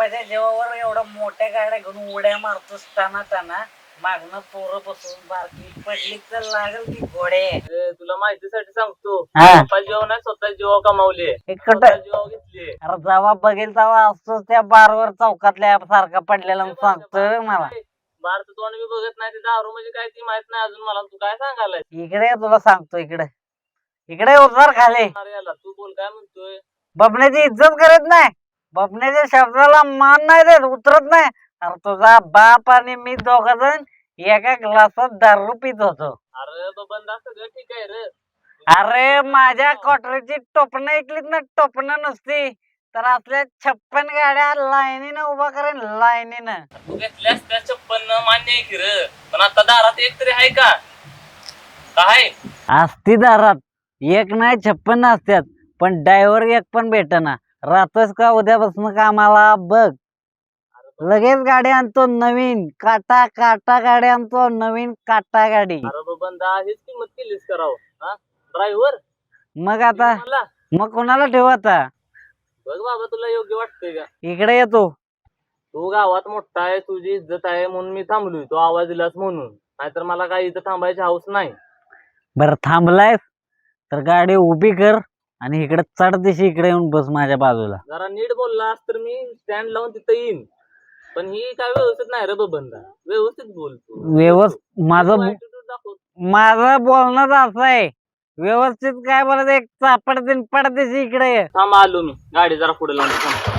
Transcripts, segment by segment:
बाप्पाच्या जेवावर एवढ्या मोठ्या गाड्या घेऊन उड्या मारतोस टाना टाना मागणं पोरं बसून बारकी पडली तर लागल की घोडे. ए, तुला माहितीसाठी सांगतो हा. पप्पा जीव नाही स्वतः जीव कमावले. इकडं स्वतः जीव घेतले. अरे जेव्हा बघेल तेव्हा असतोच त्या बारवर चौकातल्या सारखा पडलेला सांगतोय मला. भारत तू आणि मी बघत नाही ते दारू म्हणजे काय ती माहीत नाही अजून मला. तू काय सांगायलाय इकडे ये, तुला सांगतो इकडे. इकडे उतार खाली. अरे याला. तू बोल काय म्हणतोय? बबण्याची इज्जत करत नाही. बबण्याच्या शब्दाला मान नाही देत उतरत नाही. अरे तुझा बाप आणि मी दोघ जण एका ग्लासात दारू पित होतो. अरे ठीक आहे रे. अरे माझ्या क्वार्टरची टोपणं ऐकलीत ना टोपणं नसती. तर आपल्या छप्पन गाड्या लाईनीनं उभा करेन लाईनीनं. तू घेतल्यास त्या चप्पन मान्य आहे की रे. पण आता दारात एक तरी आहे का? काय असती दारात. एक नाही छप्पन असतात पण ड्रायव्हर एक पण भेटना. राहतोस का उद्यापासून कामाला? बघ. लगेच गाडी आणतो नवीन. काटा काटा गाडी आणतो नवीन काटा गाडी. अरे हेच किंमत केलीस करावं हा? ड्रायव्हर मग आता मला मग कोणाला ठेवू आता? बघ बाबा तुला योग्य वाटतंय का? इकडे येतो तू गावात मोठा आहे तुझी इज्जत आहे म्हणून मी थांबलोय. तो आवाज दिलास म्हणून. नाहीतर मला काही इथं थांबायची हाऊस नाही. बरं थांबलायस? तर गाडी उभी कर. आणि इकडे चढदिशी इकडे येऊन बस माझ्या बाजूला. जरा नीट बोललास तर मी स्टँड लावून तिथं येईन. पण ही काय व्यवस्थित नाही रे बबंदा व्यवस्थित बोल तू. व्यवस्थित माझं बो- attitude दाखव. माझं बोलणं असं आहे. व्यवस्थित काय बोलत एक चापड दिन पडदेशी इकडे ये. थांब आलो मी. गाडी जरा पुढे लावून थांब.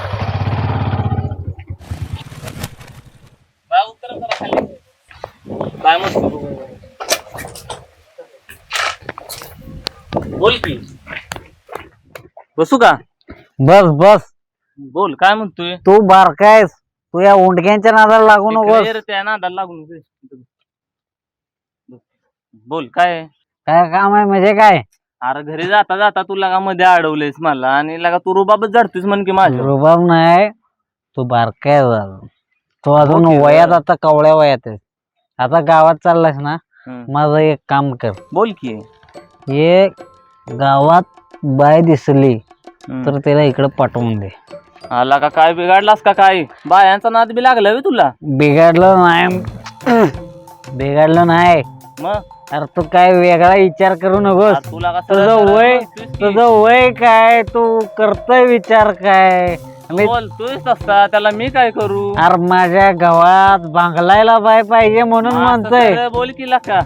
बाय, जरा खाली. म्हणतो बोल की. बसू का बस बस बोल काय म्हणतोय तू बारकायस तू या उंडक्यांच्या नादाला लागू इकडे रे, त्या नादाला लागून दे. बोल काय आहे? काय काम आहे म्हणजे काय अरे घरी जाता जाता तू लगा मध्ये अडवलेस मला आणि लगा तू रुबाबच जडतोस म्हण की माझ्या रुबाब नाही तू बारकाय अजून. तू अजून वयात. आता कवळ्या वयात आहेस आता गावात चाललास ना हम्म. माझं एक काम कर बोल की ये गावात बाय दिसली. तर तिला इकडे पाठवून दे. आला का काय? बिघडलास का काय? बायांचा नाद बी लागला बे तुला? बिघडलं नाही. बिघडलं नाही. मग? अरे तू काय वेगळा विचार करू नकोस. आ, तुला का तुझं सरळ वय बोलतोयस की? तुझं वय काय? तू करतोय विचार काय? मी बोलतोयस तसा त्याला मी काय करू? अरे माझ्या गावात बांगलायला बाय पाहिजे म्हणून असं म्हणतोय. सरळ बोल की का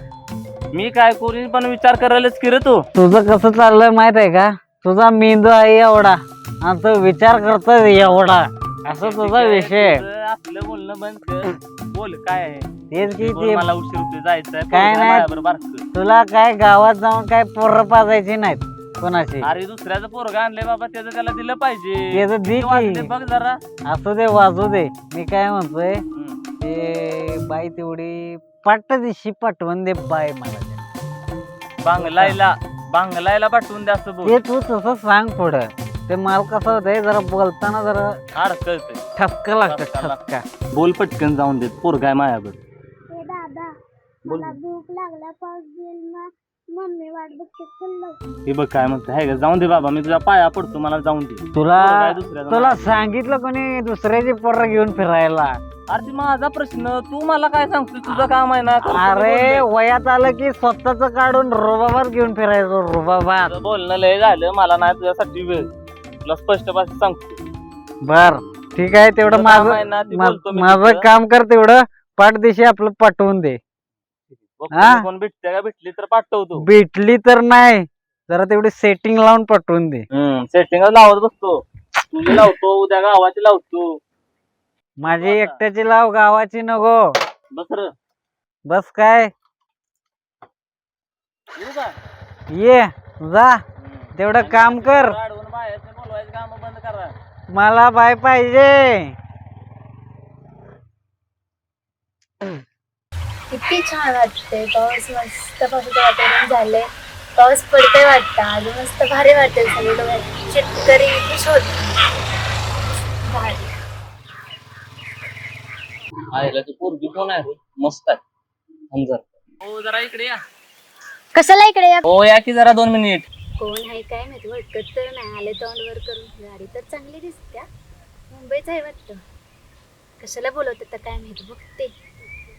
मी काय करू पण विचार करायलाच की रे तू. तुझं कसं चाललंय माहीत आहे का? तुझा मेंदू आहे एवढा. आणि तू विचार करतोय एवढा. असं तुझा विषय आहे. तुझं आपलं बोलणं बंद कर. बोल काय आहे? तेच की बोल, ते मला उशीर होतोय जायचंय. काय नाही. बारकं. तुला काय गावात जाऊन काय पोरं पाजायची नाहीत कोणाची? अरे दुसऱ्याचं पोरगा आणलंय बाबा त्याचं त्याला दिलं पाहिजे. त्याचं दे ते वाजले की बघ जरा. असू दे वाजू दे. मी काय म्हणतोय हम्म. ते बाई तेवढी दिशी पाठवून दे बाय मला. बांगलायला बांगलायला पाठवून द्या असं बोल. ते तू तसं सांग पुढं. ते माल कसं होतंय जरा बोलताना जरा अडकळतंय ठसका लागतं ठसका ठसका बोल पटकन जाऊन देत पोरगाय हे दादा बोल मला भूक लागला पाऊस ना. मम्मी वाट बघते खाल्लं हे बघ काय म्हणतो. हाय का जाऊन दे बाबा मी तुझ्या पाया पडतो मला जाऊन दे. तुला दुसऱ्याचा तुला. सांगितलं कोणी दुसऱ्याची पोरं घेऊन फिरायला. अरे ते माझा प्रश्न तू मला काय सांगतोय? तुझं काम आहे ना अरे वयात आलं की स्वतःच काढून रुबाबात घेऊन फिरायचो रुबाबात. तुझं बोलणं लय झालं मला नाही तुझ्यासाठी वेळ. तुला स्पष्ट भाषेत सांगतो. बर ठीक आहे तेवढं तुझं काम आहे ना, माझं ते मा- बोलतो मी माझं तुझं. काम कर तेवढं पाठदिशी आपलं पाठवून दे. हा? मी कोण भेटते का? भेटली तर पाठवतो भेटली तर नाही. जरा तेवढी सेटिंग लावून पाठवून दे. सेटिंग लावत बसतो. तुझी लावतो उद्या गावाची लावतो. माझी एकट्याची लाव गावाची नको. बस र. बस काय? येऊ का? ये जा. तेवढं काम कर. अडवून बाहेरचे बोलवायचे काम बंद करा. मला बाय पाहिजे. किती छान वाटते पाऊस मस्त पावसाचं वातावरण झालंय. पाऊस पडतोय वाटतं. अजून मस्त भारी वाटेल सगळे लोक शेतकरी खुश होत. भारी. आयला ती पोरगी कोण आहे रे? मस्त आहे. अंजर हो जरा इकडे या. कशाला इकडे या? हो या की जरा दोन मिनिट. कोण आहे काय माहिती? ओळखत तर नाही. आले तोंडवर करून. गाडी तर चांगली दिसत्या. मुंबईच आहे वाटतं. कशाला बोलवते तर काय माहिती? बघते.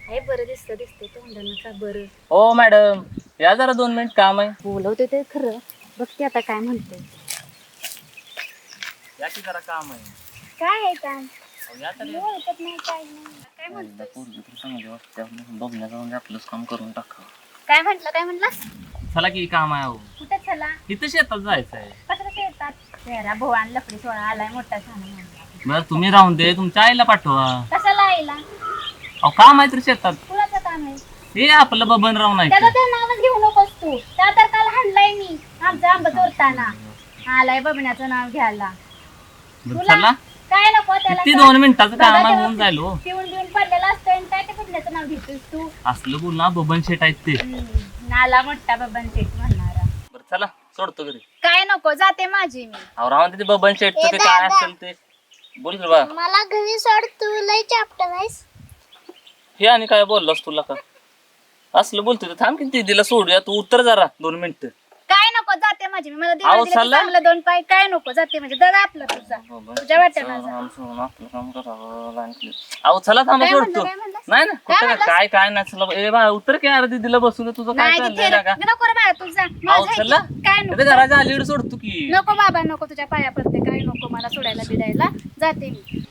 आहे बरं दिसतं दिसतं तोंडानं का बरं. हो मॅडम. या जरा दोन मिनिट काम आहे. बोलवते ते खरं. बघते आता काय म्हणते. या की जरा काम आहे. काय आहे काम? अहो, या तर. ओळखत नाही काय नाही. काय म्हणतोय पोरगी तर चांगली वाटते. आपण बघण्यात जाऊन आपलंच काम करून टाका. काय म्हटलं काय म्हणला चला की काम आहे अहो. कुठे चला? इथं शेतात जायचं आहे. कसं येतात भोवान सोळा आलाय मोठा छान बरं तुम्ही राहून दे. तुमच्या आईला पाठवा. कशाला आईला? अहो काम आहे तर शेतात. कुणाचं काम आहे? हे आपलं बबन राव नाही त्याचं ते नावच घेऊ नकोस तू. त्या तर काल हाणलाय मी आमचा आंबा चोरताना आलाय बबण्याचं नाव घ्यायला. बरं, तुला चला. काय नको त्याला किती. दोन मिनिटाचं काम आहे दादा होऊन जाईल हो पिऊन पडलेला असतोय आणि काय ते बबण्याचं नाव घेतोस तू? असलं बोल ना बबन शेट आहेत ते. हम्म, नाला मोठा बबन शेठ म्हणणारा. बरं चला सोडतो घरी. काय नको जाते माझी मी. अहो राहून बबन शेटचं ते काय असेल ते. बोल रे बा मला घरी सोड तू लय चॅप्टर आहेस. हे आणि काय बोललास तुला का? असलं बोलतोय तर थांब किती दिला सोडूया. तू उत्तर जरा दोन मिनिट. काय नको जाते माझी. मी मला दिवाळी दिली की चालला? चांगलं दोन पाय. काय नको जाते म्हणजे दादा आपलं तुझा. तुझ्या वाट्याला जा. करावं आणखी. अहो चला थांबा काय म्हणलं, सोडतो काय म्हणलं? नाही ना काय कुठं म्हणलं? काय काय नाही चला ए बा उत्तर काय अर्धी दिलं बसून तुझं काय नाही चाललंय ना का नको रे बाळा तू जा. अहो माझं आहे चला. काय नको? घराच्या अलीकडे सोडतो की. नको बाबा नको तुझ्या पाया पडते. काय नको मला सोडायला बिडायला. जाते मी.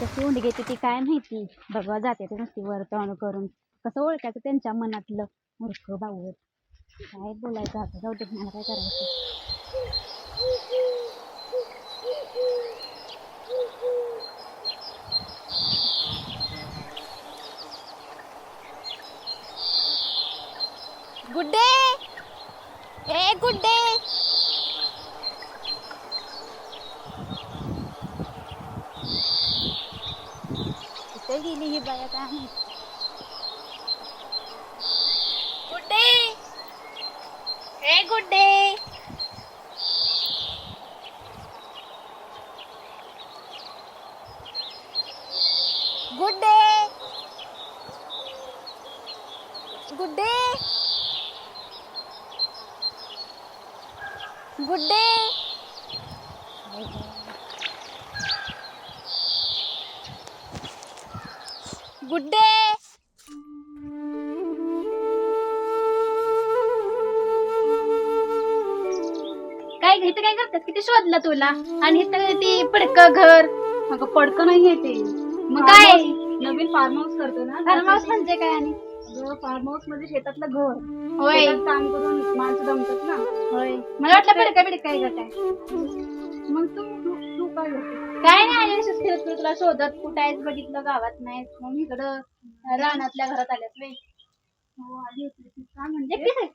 कशी उंड घेते ती काय माहिती बघा जाते ते नुसती तोंड करून. कसं ओळखायचं त्यांच्या मनातलं? मूर्ख भाऊ काय बोलायचं आता? जाऊ दे मला काय करायचं? गुड्डे! ए गुड डे गेली ही बाया काय माहिती गुड्डे! ए गुड्डे गुड्डे! काय इथं काय करतात किती शोधलं तुला? आणि इथं ती पडक घर. अगं पडकं नाही ते. मग काय? नवीन फार्म हाऊस करतो ना. फार्म हाऊस म्हणजे काय आणि? फार्म हाऊसमध्ये शेतातलं घर. होय. शेतात काम करून माणसं जमतात ना. होय. मला वाटलं पडका बिडका काय काय? मग तू तू- तू काय काय नाही आली अशीच फिरत फिरत तुला शोधत. कुठं आहेस बघितलं गावात नाहीस. मग इकडं रानातल्या घरात आल्यास वे हो आली होती ती. काय म्हणते? एकटीच आहे?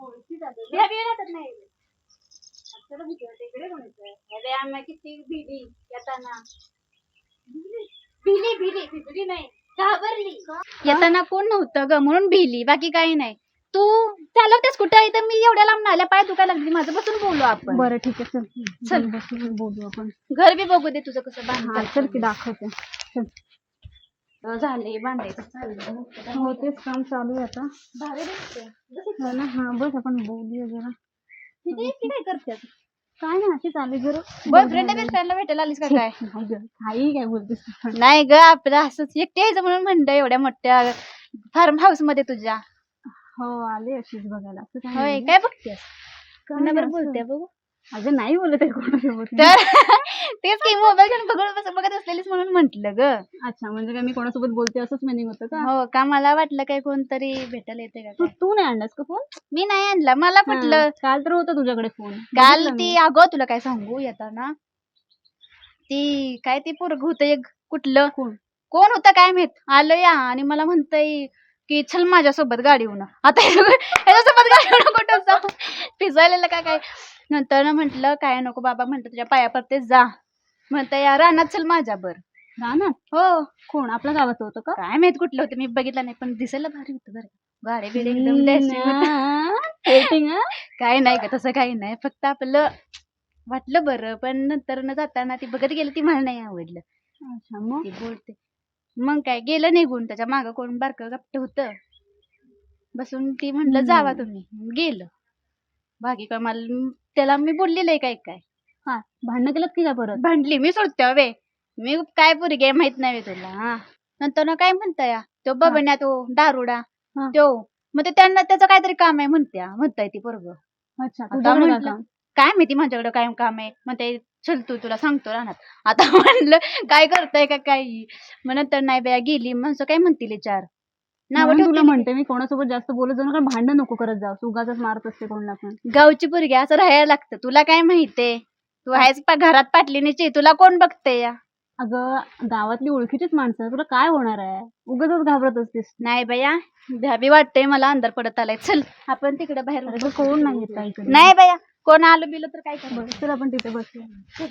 हो, ती जाते. बिया बिया राहतात नाही. आम्ही किती भिली येताना भिली भिली भिजली नाही घाबरली येताना कोण नव्हतं ग म्हणून भिली बाकी काही नाही. तू चालवतेस कुठं? इथं मी एवढ्या लांब आल्या पाय दुखायला लागली माझं बसून बोलू आपण. बरं ठीक आहे चल. चल. बसून बोलू आपण. घर बी बघू दे तुझं कसं हा बांधतात चल की दाखवते. चल. झाले बांधायचं हो तेच काम चालू आहे आता. भारी दिसते ना? हा बस आपण बोलूया जरा. किती इतकी काय करतात काय नाही अशी चालू जरा बॉयफ्रेंड बेस्ट फ्रेंडला भेटायला आलीस का काय काही काय बोलतेस? नाही ग आपलं असंच एकटे यायचं म्हणून म्हणलं एवढ्या मोठ्या फार्म हाऊसमध्ये तुझ्या हो आले अशीच बघायला असं काय होय. काय बघतेस कोणाबरोबर. बोलते बघू अगं नाही बोलत आहे कोणासोबत. तर तेच की मोबाईल घेऊन बघत बघत असलेलीच म्हणून म्हंटल ग. अच्छा म्हणजे काय मी कोणासोबत बोलते असंच मिनिंग होतं का? हो का मला वाटलं काय कोणतरी भेटायला येते का तू काय? तू नाही आणलास का फोन मी नाही आणला मला पटलं. काल तर होता तुझ्याकडे फोन काल ती अगं तुला काय सांगू येताना ती काय ती पोरग होत एक कुठलं? कोण? कोण होतं काय माहीत? आलं या आणि मला म्हणतय की चल माझ्यासोबत गाडीहून आता याच्यासोबत गाडीहून कुठं जाऊ. पिजायला का काय? नंतर म्हंटल काय नको बाबा म्हणतं तुझ्या पाया पडते जा. म्हणतं या रानात चल माझ्या बर. राहणार हो. कोण? आपल्या गावाचं होतं का? काय माहीत कुठलं होतं मी बघितलं नाही पण दिसायला भारी होतं बरं गाडी बिडी एकदम dashing होतं. Dating? काय नाही का तसं काही नाही. फक्त आपलं वाटलं बरं पण नंतर न जाताना ती बघत गेली ती मला नाही आवडलं. अच्छा मग? ती बोलते मग काय गेलं निघून त्याच्या मागं कोण बारकं गप्प होतं? बसून ती म्हणलं जावा. तुम्ही. गेलं. बाकी काय मला त्याला मी बोललेलं आहे काय काय. हा भांडणं केलं की काय परत? भांडली मी सोडते वे मी काय पोरगी आहे माहीत नाही बे तुला. हा. नंतर ना काय म्हणता या? तो बबन्या तो दारुडा हा. तो. मग ते त्यांना त्याचं काहीतरी काम आहे म्हणत्या म्हणताय ती पोरग. अच्छा तुझ्याकडे काय म्हंटल- काम? काय माहिती माझ्याकडे काय काम आहे? मग ते चल तू तुला सांगतो राहणार आता म्हणलं काय करताय का काही? मग नंतर नाही बाया गेली माणसं काय म्हणतील हे चार म्हणून तुला म्हणते मी कोणासोबत जास्त बोलत जाऊ नका भांडण नको करत जाऊ. उगाच मारत असते कोणाला पण. गावची पोरगी असं राहायला लागतं. तुला काय माहितीये तू आहेस पा घरात पाटलीनीची. तुला कोण बघते या? अगं गावातली ओळखीचीच माणसं. तुला काय होणार आहे? उगाच घाबरत असतेस. नाही बया भ्याबी वाटतंय मला अंधार पडत आलाय. चल आपण तिकडे बाहेर अरे कोण नाही येत काही इकडे. नाही बया कोण आलं बिलं तर काय करायचं? चल आपण तिथे बसूया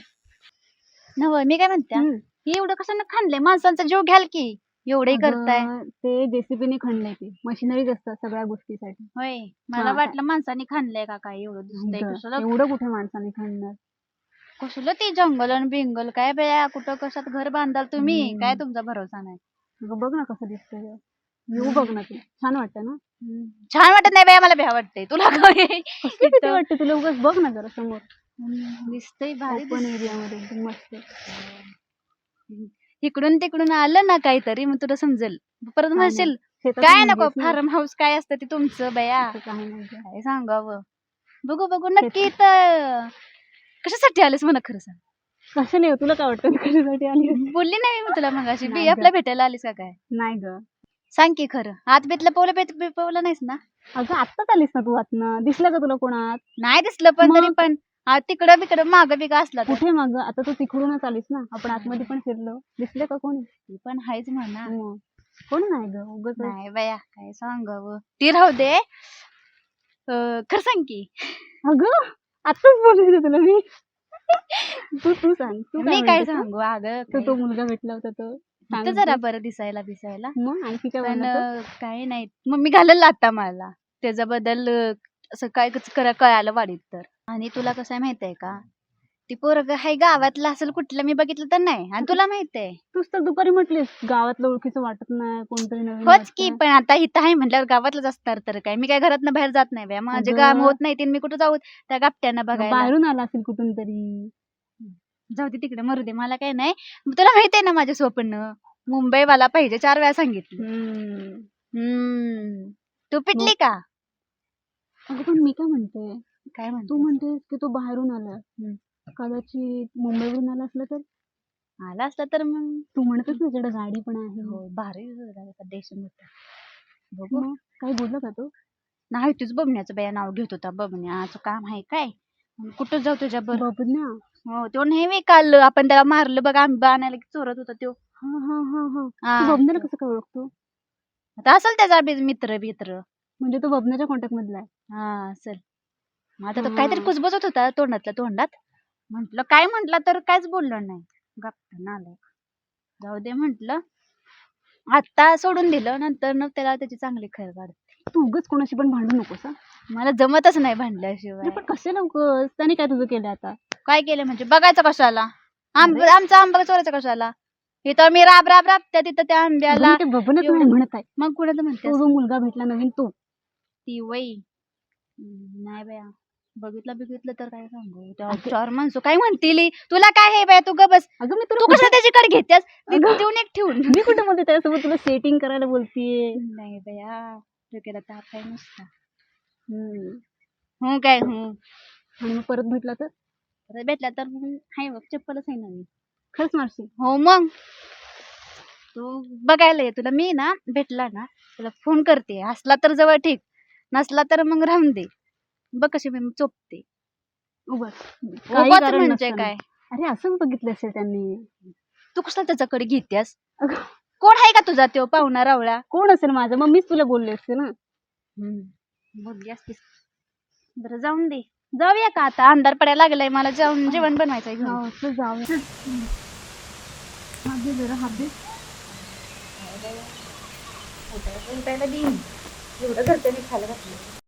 नव मी काय म्हणते? हम्म. हे एवढं कशानं खाणलंय माणसांचा जीव घ्याल की. एवढे करताय? अगं, ते जेसीबीने खणलंय ते. मशिनरीज असतात सगळ्या गोष्टीसाठी. होय. मला हा, वाटलं माणसाने खाणलंय का काय एवढं दिसतंय एवढं कुठे माणसाने खणणार? कसलं ते जंगल आणि बिंगल? काय बया? कुठं कशात घर बांधाल तुम्ही? हम्म. काय तुमचा भरोसा नाही? अगं बघ ना कसं दिसतंय ते. येऊ बघ ना तू. छान वाटतं ना? छान वाटत नाही बया? मला भ्या वाटतंय. तुला काय कसली भीती वाटते तुला? उगाच बघ ना जरा समोर. दिसतंय भारी ओपन एरिया मध्ये. एकदम मस्त. इकडून तिकडून आलं ना काहीतरी मग तुला समजेल. परत नाही. म्हणशील काय नको फार्म हाऊस काय असतं ते तुमचं बया. नाही. काय सांगावं. बघू बघू नक्की तर कशासाठी आलेस मला खरं सांग. कशाला येऊ तुला काय वाटतं कशासाठी आली बोलली नाही मी तुला मग अशी नाही बी. आपल्या भेटायला आलीस का काय? नाही ग. सांग की खरं. आत बेतलं पोवलं बेत पोवलं नाहीस ना? अगं आत्ताच आलीस ना तू आतनं? दिसलं का तुला कोणात? नाही दिसलं पण तरी? पण. आ, तिकडं बिकडं माग बिग असला तर. कुठे मग? आता तू तिकडूनच आलीस ना. आपण आतमध्ये पण फिरलो. दिसले का कोणी? ती पण हायच म्हणा. मग. कोण नाही ग? नाही बाया काय सांगावं? ती राहू दे. अं, खरं सांग की. अगं आताच बोलले तुला मी. तू तू सांग. तू मी काय? सांगू? अगं तो तो काय- मुलगा भेटला होता तो सांग होतं जरा. बरं दिसायला दिसायला. मग आणखी काय पण? अं, नाही. मग मी घालल आता मला. त्याच्याबद्दल अं, असं काय करा कळालं वाढीत तर. आणि तुला कसं आहे माहितीये का? ती पोरग हाय गावातलं असेल कुठलं मी बघितलं तर नाही. आणि तुला माहितीये. तूच तर दुपारी म्हटलीस गावातलं ओळखीचं वाटत नाही कोणतरी नवीन होच की. पण आता इथं आहे म्हटल्यावर गावातलंच असणार तर काय? मी काय घरातनं बाहेर जात नाही बाया माझे अगं. काम होत नाही ते मी कुठं जाऊ? त्या गापट्यांना बघायला. बाहेरून आला असेल कुठून तरी जाऊ दे तिकडे मरू दे. मला काय नाही. तुला माहितीये ना माझे स्वप्न? मुंबईवाला पाहिजे चार वेळा सांगितलं. हम्म. हम्म. तू पिटली का? अगं पण मी काय म्हणते? काय म्हणतो? तू म्हणतेस की तो बाहेरून आला. कदाचित मुंबईवरून आला असला तर? आला असला तर मग तू म्हणतच त्याच्याकडे गाडी पण आहे. हो भारी देश मोठा बघू. मग? काही बोलला का तो? नाही तुझ बबण्याचं बाया नाव घेत होता. बबण्याचं काम आहे काय? कुठं जाऊ तुझ्या बरोबर बबन्या? हो तो नेहमी काल आपण त्याला मारलं बघ आंबा आणायला चोरत होता तो. हा हा हा हा. हा, तू बबन्याला कसं काय ओळखतो? आता असेल त्याचा बी मित्र बित्र म्हणजे तो बबन्याच्या कॉन्टॅक्ट मधला आहे. हा मग आता तो. काहीतरी कुजबजत होता तोंडातल्या तोंडात. म्हंटल काय म्हंटला तर काहीच बोललो नाही. गप्प जाऊ दे म्हंटल. आता सोडून दिलं नंतर न त्याला त्याची चांगली खैर काढते. तू उगाच कोणाशी पण भांडू नकोस हा. मला जमतच नाही भांडल्याशिवाय. नाही, पण कसे लवकर त्याने काय तुझं केलं आता? काय केलं म्हणजे? बघायचं कशाला? आंब आमचा आंबा चोरायचा कशाला? इथं मी राब राब राबत्या तिथं त्या आंब्याला मी ते बबनच एवढं- नाही म्हणत आहे. मग कुणाचं म्हणते तो जो मुलगा भेटला नवीन तो. ती वई नाही बाया बघितलं बघितलं तर काय सांगू? त्या अगं- चार माणसं काय म्हणतील? तुला काय हे बाया तू ग बस. अगं मी तू तुला कशा त्याच्याकडे घेतेस? ती अगं. देऊन एक ठेवून. मी कुठे बोलते त्याच्यासोबत? तुला सेटिंग करायला बोलतीये. नाही बया डोक्याला ताप काय नुसता. हम्म. हो काय? हो. आणि मग परत भेटला तर? परत भेटला तर मग हाय बघ चप्पलच आहे ना मी खरंच मारशील हो मग. तू बघायला ये. तुला मी ना भेटला ना तुला फोन करते. असला तर जवळ ठीक नसला तर मग राहून दे. बघ कशी मी चोपते. उगाच. काही उगाच कारण म्हणजे नसताना. काय? अरे असं बघितलं असेल त्यांनी. तू कशाला त्याच्याकडे घेतेस अगं. कोण आहे का तुझा तो पाहुणा रावळा? कोण असेल माझं? मग मीच तुला बोलले असते ना. बोलली असतीस. बरं जाऊन दे. जाऊया का आता? अंधार पडायला लागलाय मला. जाऊन जेवण बनवायचंय घरी. हो, जाऊया हात दे जरा हात दे. उठायला देईन. एवढं घरच्यांनी खायला घातलं.